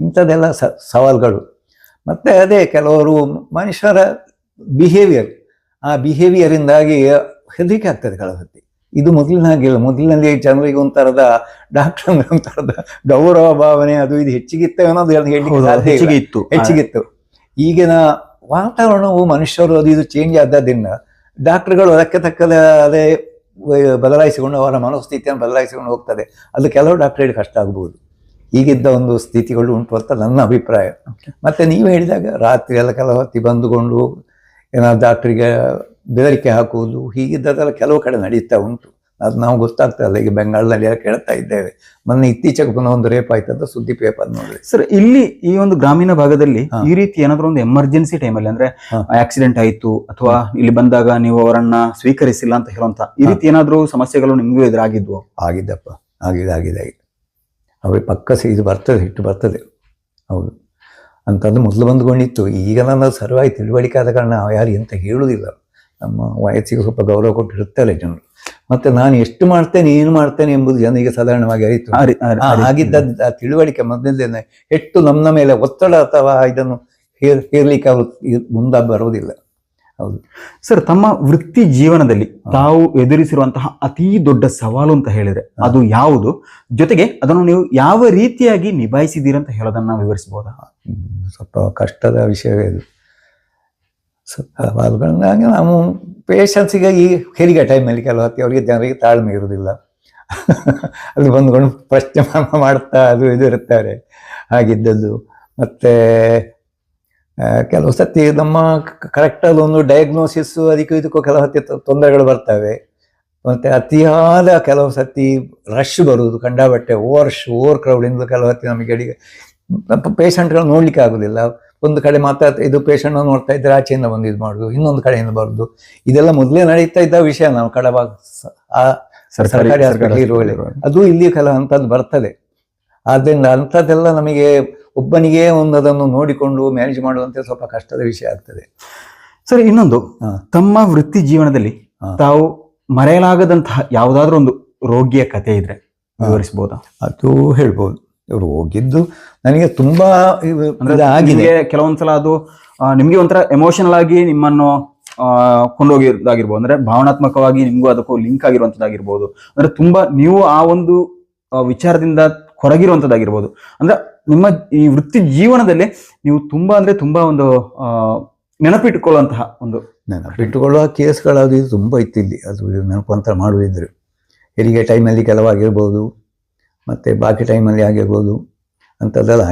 ಇಂಥದ್ದೆಲ್ಲ ಸವಾಲುಗಳು. ಮತ್ತು ಅದೇ ಕೆಲವರು ಮನುಷ್ಯರ ಬಿಹೇವಿಯರ್ ಆ ಬಿಹೇವಿಯರಿಂದಾಗಿ ಹೆದರಿಕೆ ಆಗ್ತದೆ ಕೆಲವು ಇದು ಮೊದಲಿನಾಗಿಲ್ಲ. ಮೊದಲಿನಲ್ಲಿ ಜನರಿಗೆ ಒಂಥರದ ಡಾಕ್ಟರ್ ಒಂಥರದ ಗೌರವ ಭಾವನೆ ಅದು ಇದು ಹೆಚ್ಚಿಗಿತ್ತು ಅನ್ನೋದು ಹೇಳಿ ಇತ್ತು ಹೆಚ್ಚಿಗಿತ್ತು. ಈಗಿನ ವಾತಾವರಣವು ಮನುಷ್ಯರು ಅದು ಇದು ಚೇಂಜ್ ಆದ್ದರಿಂದ ಡಾಕ್ಟರ್ಗಳು ಅದಕ್ಕೆ ತಕ್ಕದ ಅದೇ ಬದಲಾಯಿಸಿಕೊಂಡು ಅವರ ಮನಸ್ಥಿತಿಯನ್ನು ಬದಲಾಯಿಸಿಕೊಂಡು ಹೋಗ್ತದೆ. ಅದು ಕೆಲವು ಡಾಕ್ಟರ್ಗಳಿಗೆ ಕಷ್ಟ ಆಗ್ಬೋದು. ಈಗಿದ್ದ ಒಂದು ಸ್ಥಿತಿಗಳು ಉಂಟು ಅಂತ ನನ್ನ ಅಭಿಪ್ರಾಯ. ಮತ್ತೆ ನೀವು ಹೇಳಿದಾಗ ರಾತ್ರಿ ಎಲ್ಲ ಕೆಲವು ಹೊತ್ತಿ ಬಂದುಕೊಂಡು ಏನಾದ್ರು ಡಾಕ್ಟ್ರಿಗೆ ಬೆದರಿಕೆ ಹಾಕುವುದು ಹೀಗಿದ್ದದೆಲ್ಲ ಕೆಲವು ಕಡೆ ನಡೀತಾ ಉಂಟು. ಅದು ನಾವು ಗೊತ್ತಾಗ್ತದಲ್ಲ ಈಗ ಬೆಂಗಾಳದಲ್ಲಿ ಎಲ್ಲ ಕೇಳ್ತಾ ಇದ್ದೇವೆ. ಮೊನ್ನೆ ಇತ್ತೀಚೆಗೆ ಪುನಃ ಒಂದು ರೇಪ್ ಆಯ್ತು ಅಂತ ಸುದ್ದಿ ಪೇಪರ್ ನೋಡಿ ಸರ್ ಇಲ್ಲಿ ಈ ಒಂದು ಗ್ರಾಮೀಣ ಭಾಗದಲ್ಲಿ ಈ ರೀತಿ ಏನಾದರೂ ಒಂದು ಎಮರ್ಜೆನ್ಸಿ ಟೈಮಲ್ಲಿ ಅಂದ್ರೆ ಆಕ್ಸಿಡೆಂಟ್ ಆಯ್ತು ಅಥವಾ ಇಲ್ಲಿ ಬಂದಾಗ ನೀವು ಅವರನ್ನ ಸ್ವೀಕರಿಸಿಲ್ಲ ಅಂತ ಹೇಳುವಂತ ಈ ರೀತಿ ಏನಾದರೂ ಸಮಸ್ಯೆಗಳು ನಿಮಗೂ ಎದುರಾಗಿದ್ವು? ಆಗಿದ್ದಪ್ಪ. ಆಗಿದೆ ಆಗಿದೆ ಆಗಿದೆ. ಅವ್ರಿಗೆ ಪಕ್ಕ ಇದು ಬರ್ತದೆ ಹಿಟ್ಟು ಬರ್ತದೆ. ಹೌದು. ಅಂತಂದು ಮೊದಲು ಬಂದುಕೊಂಡಿತ್ತು. ಈಗ ನನ್ನ ಸರ್ವಾಗಿ ತಿಳುವಳಿಕೆ ಆದ ಕಾರಣ ನಾವು ಯಾರು ಎಂತ ಹೇಳುವುದಿಲ್ಲ ನಮ್ಮ ವಯಸ್ಸಿಗೆ ಸ್ವಲ್ಪ ಗೌರವ ಕೊಟ್ಟಿರುತ್ತಲ್ಲ ಜನರು. ಮತ್ತೆ ನಾನು ಎಷ್ಟು ಮಾಡ್ತೇನೆ ಏನು ಮಾಡ್ತೇನೆ ಎಂಬುದು ಜನರಿಗೆ ಸಾಧಾರಣವಾಗಿ ಅರಿತು. ಆಗಿದ್ದ ತಿಳುವಳಿಕೆ ಮೊದಲಿಂದ ಹೆಚ್ಚು ನಮ್ಮ ಮೇಲೆ ಒತ್ತಡ ಅಥವಾ ಇದನ್ನು ಹೇರ್ ಹೇರ್ಲಿಕ್ಕೆ ಅವರು ಮುಂದೆ ಬರುವುದಿಲ್ಲ. ಹೌದು. ಸರ್ ತಮ್ಮ ವೃತ್ತಿ ಜೀವನದಲ್ಲಿ ತಾವು ಎದುರಿಸಿರುವಂತಹ ಅತಿ ದೊಡ್ಡ ಸವಾಲು ಅಂತ ಹೇಳಿದ್ರೆ ಅದು ಯಾವುದು? ಜೊತೆಗೆ ಅದನ್ನು ನೀವು ಯಾವ ರೀತಿಯಾಗಿ ನಿಭಾಯಿಸಿದ್ದೀರಿ ಅಂತ ಹೇಳೋದನ್ನ ವಿವರಿಸಬಹುದಾ? ಸ್ವಲ್ಪ ಕಷ್ಟದ ವಿಷಯವೇ ಇದು. ಸವಾಲುಗಳನ್ನಾಗಿ ನಾವು ಪೇಷನ್ಸಿಗೆ ಈ ಹೆರಿಗೆ ಟೈಮಲ್ಲಿ ಕೆಲವು ಹೊತ್ತಿ ಅವರಿಗೆ ಜನರಿಗೆ ತಾಳ್ಮೆ ಇರುವುದಿಲ್ಲ. ಅಲ್ಲಿ ಬಂದುಕೊಂಡು ಪ್ರಶ್ನೆ ಮಾಡ್ತಾ ಅದು ಇದು ಇರುತ್ತಾರೆ. ಹಾಗಿದ್ದದ್ದು. ಮತ್ತು ಕೆಲವು ಸತಿ ನಮ್ಮ ಕರೆಕ್ಟಾದ ಒಂದು ಡಯಾಗ್ನೋಸಿಸ್ ಅದಕ್ಕೂ ಇದಕ್ಕೂ ಕೆಲವು ಸತಿ ತೊಂದರೆಗಳು ಬರ್ತವೆ. ಮತ್ತು ಅತಿಯಾದ ಕೆಲವು ಸತಿ ರಶ್ ಬರುವುದು ಕಂಡಾಬಟ್ಟೆ ಓವರ್ ಓವರ್ ಕ್ರೌಡಿಂದ ಕೆಲವು ಹೊತ್ತಿ ನಮಗೆ ಅಡಿಗೆ ಪೇಷಂಟ್ಗಳು ನೋಡಲಿಕ್ಕೆ ಆಗೋದಿಲ್ಲ. ಒಂದು ಕಡೆ ಮಾತ್ರ ಇದು ಪೇಷಂಟ್ ನೋಡ್ತಾ ಇದ್ರೆ ಆಚೆಯಿಂದ ಬಂದು ಇದು ಮಾಡೋದು ಇನ್ನೊಂದು ಕಡೆಯಿಂದ ಬರೋದು. ಇದೆಲ್ಲ ಮೊದಲೇ ನಡೀತಾ ಇದ್ದ ವಿಷಯ ನಾವು ಕಡಬಾಗ ಆ ಸರ್ಕಾರಿ ಆಸ್ಪತ್ರೆ ಅದು ಇಲ್ಲಿ ಕೆಲವು ಅಂಥದ್ದು ಬರ್ತದೆ. ಆದ್ದರಿಂದ ಅಂಥದ್ದೆಲ್ಲ ನಮಗೆ ಒಬ್ಬನಿಗೆ ಒಂದು ಅದನ್ನು ನೋಡಿಕೊಂಡು ಮ್ಯಾನೇಜ್ ಮಾಡುವಂತೆ ಸ್ವಲ್ಪ ಕಷ್ಟದ ವಿಷಯ ಆಗ್ತದೆ. ಸರಿ ಇನ್ನೊಂದು. ತಮ್ಮ ವೃತ್ತಿ ಜೀವನದಲ್ಲಿ ತಾವು ಮರೆಯಲಾಗದಂತಹ ಯಾವುದಾದ್ರೂ ಒಂದು ರೋಗಿಯ ಕಥೆ ಇದ್ರೆ ವಿವರಿಸಬಹುದಾ ಅದು ಹೇಳ್ಬೋದು. ರೋಗಿದ್ದು ಹೋಗಿದ್ದು ನನಗೆ ತುಂಬಾ ಆಗಿದೆ ಕೆಲವೊಂದ್ಸಲ ಅದು ನಿಮಗೆ ಒಂಥರ ಎಮೋಷನಲ್ ಆಗಿ ನಿಮ್ಮನ್ನು ಕೊಂಡೋಗಿರೋದಾಗಿರ್ಬೋದು ಅಂದ್ರೆ ಭಾವನಾತ್ಮಕವಾಗಿ ನಿಮಗೂ ಅದಕ್ಕೂ ಲಿಂಕ್ ಆಗಿರುವಂತದ್ದಾಗಿರ್ಬೋದು. ಅಂದ್ರೆ ತುಂಬಾ ನೀವು ಆ ಒಂದು ವಿಚಾರದಿಂದ ಹೊರಗಿರುವಂತದ್ದಾಗಿರ್ಬೋದು ಅಂದ್ರೆ ನಿಮ್ಮ ಈ ವೃತ್ತಿ ಜೀವನದಲ್ಲಿ ನೀವು ತುಂಬಾ ಅಂದ್ರೆ ತುಂಬಾ ಒಂದು ನೆನಪಿಟ್ಟುಕೊಳ್ಳುವಂತಹ ಒಂದು ನೆನಪಿಟ್ಟುಕೊಳ್ಳುವ ಕೇಸ್ಗಳದು ಇದು ತುಂಬ ಇತ್ತು ಇಲ್ಲಿ. ಅದು ನೆನಪು ಅಂತ ಮಾಡುವುದಿದ್ರು. ಹೆರಿಗೆ ಟೈಮಲ್ಲಿ ಕೆಲವಾಗಿರ್ಬೋದು, ಮತ್ತು ಬಾಕಿ ಟೈಮಲ್ಲಿ ಆಗಿರ್ಬೋದು ಅಂಥದ್ದೆಲ್ಲ